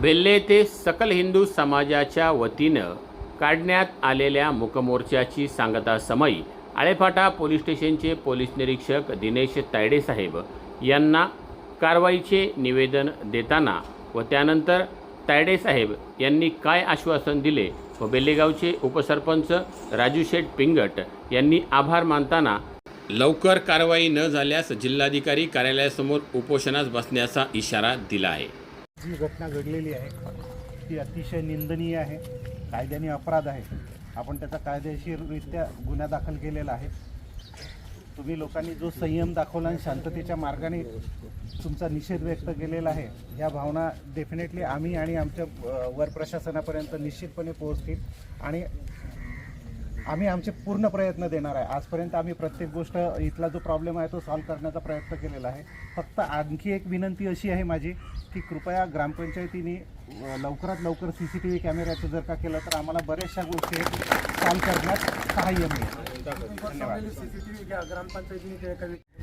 बेल्ले येथे सकल हिंदू समाजाच्या वतीनं काढण्यात आलेल्या मुकमोर्चाची सांगता समयी आळेफाटा पोलीस स्टेशनचे पोलीस निरीक्षक दिनेश तायडेसाहेब यांना कारवाईचे निवेदन देताना व त्यानंतर तायडेसाहेब यांनी काय आश्वासन दिले व बेल्लेगावचे उपसरपंच राजू शेठ पिंगट यांनी आभार मानताना लवकर कारवाई न झाल्यास जिल्हाधिकारी कार्यालयासमोर उपोषणास बसण्याचा इशारा दिला आहे. जी घटना घडलेली आहे ती अतिशय निंदनीय आहे कायद्याने अपराध आहे. आपण त्याचा कायदेशीररित्या गुन्हा दाखल केलेला आहे. तुम्ही लोकांनी जो संयम दाखवला आणि शांततेच्या मार्गाने तुमचा निषेध व्यक्त केलेला आहे ह्या भावना डेफिनेटली आम्ही आणि आमच्या वर प्रशासनापर्यंत निश्चितपणे पोहोचतील. आणि आम्ही आमचे पूर्ण प्रयत्न देणार आहे. आजपर्यंत आम्ही प्रत्येक गोष्ट इथला जो प्रॉब्लेम आहे तो सॉल्व्ह करण्याचा प्रयत्न केलेला आहे. फक्त आणखी एक विनंती अशी आहे माझी की कृपया ग्रामपंचायतीने लवकरात लवकर सी सी टी व्ही कॅमेऱ्याचं जर का केलं तर आम्हाला बऱ्याचशा गोष्टी सॉल्व्ह करण्यात सहाय्य मिळेल.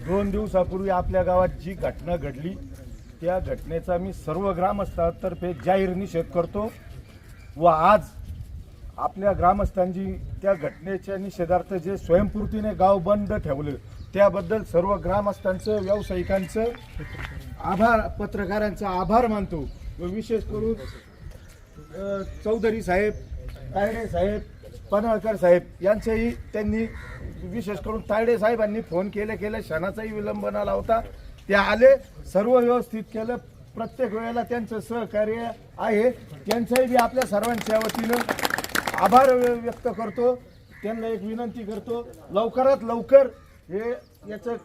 दोन दिवसापूर्वी आपल्या गावात जी घटना घडली त्या घटनेचा मी सर्व ग्रामस्थातर्फे जाहीर निषेध करतो व आज आपल्या ग्रामस्थांची त्या घटनेच्या निषेधार्थ जे स्वयंपूर्तीने गाव बंद ठेवलं त्याबद्दल सर्व ग्रामस्थांचं व्यावसायिकांचं आभार पत्रकारांचा आभार मानतो. व विशेष करून चौधरी साहेब तायडे साहेब पनळकर साहेब यांचंही त्यांनी विशेष करून तायडे साहेबांनी फोन केले केले क्षणाचाही विलंब न लावता ते आले सर्व व्यवस्थित केलं. प्रत्येक वेळेला त्यांचं सहकार्य आहे. त्यांचंही बी आपल्या सर्वांच्या वतीनं आभार व्यक्त करतो. त्यांना एक विनंती करतो लवकरात लवकर हे याचं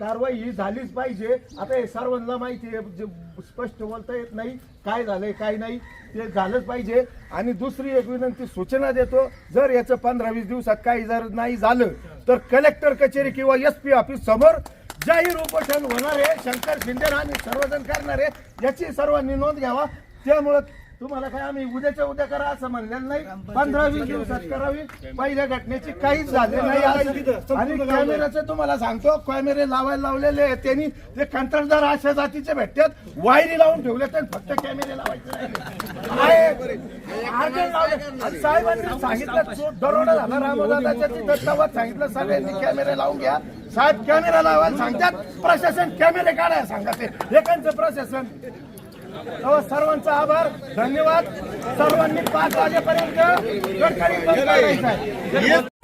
कारवाई ही झालीच पाहिजे. आता हे सर्वांना माहिती आहे जे स्पष्ट बोलता येत नाही काय झालंय काय नाही ते झालंच पाहिजे. आणि दुसरी एक विनंती सूचना देतो जर याचं पंधरा वीस दिवसात काही जर नाही झालं तर कलेक्टर कचेरी किंवा एस पी ऑफिस समोर जाहीर उपोषण होणार आहे. शंकर शिंदे आणि सर्वजण करणार आहे. याची सर्वांनी नोंद घ्यावा. त्यामुळं तुम्हाला काय आम्ही उद्याच्या उद्या करा असं म्हणलेलं नाही. पंधरा वीस दिवसात करावी. पहिल्या घटनेची काहीच झाले नाही. आज. आणि कॅमेऱ्याचं तुम्हाला सांगतो कॅमेरे लावायला लावलेले आहेत. त्यांनी ते कंत्राटदार अशा जातीचे भेटतात वायरी लावून ठेवले तर फक्त कॅमेरे लावायचे साहेबांनी सांगितलं दरोडा झाला रामदाच्या तिथं सांगितलं सगळ्यांनी कॅमेरे लावून घ्या. साहेब कॅमेरा लावायला सांगतात. प्रशासन कॅमेरे काढायला सांगते एकांचं प्रशासन सर्वांचा आभार. धन्यवाद. सर्वांनी पाच वाजेपर्यंत गडकरी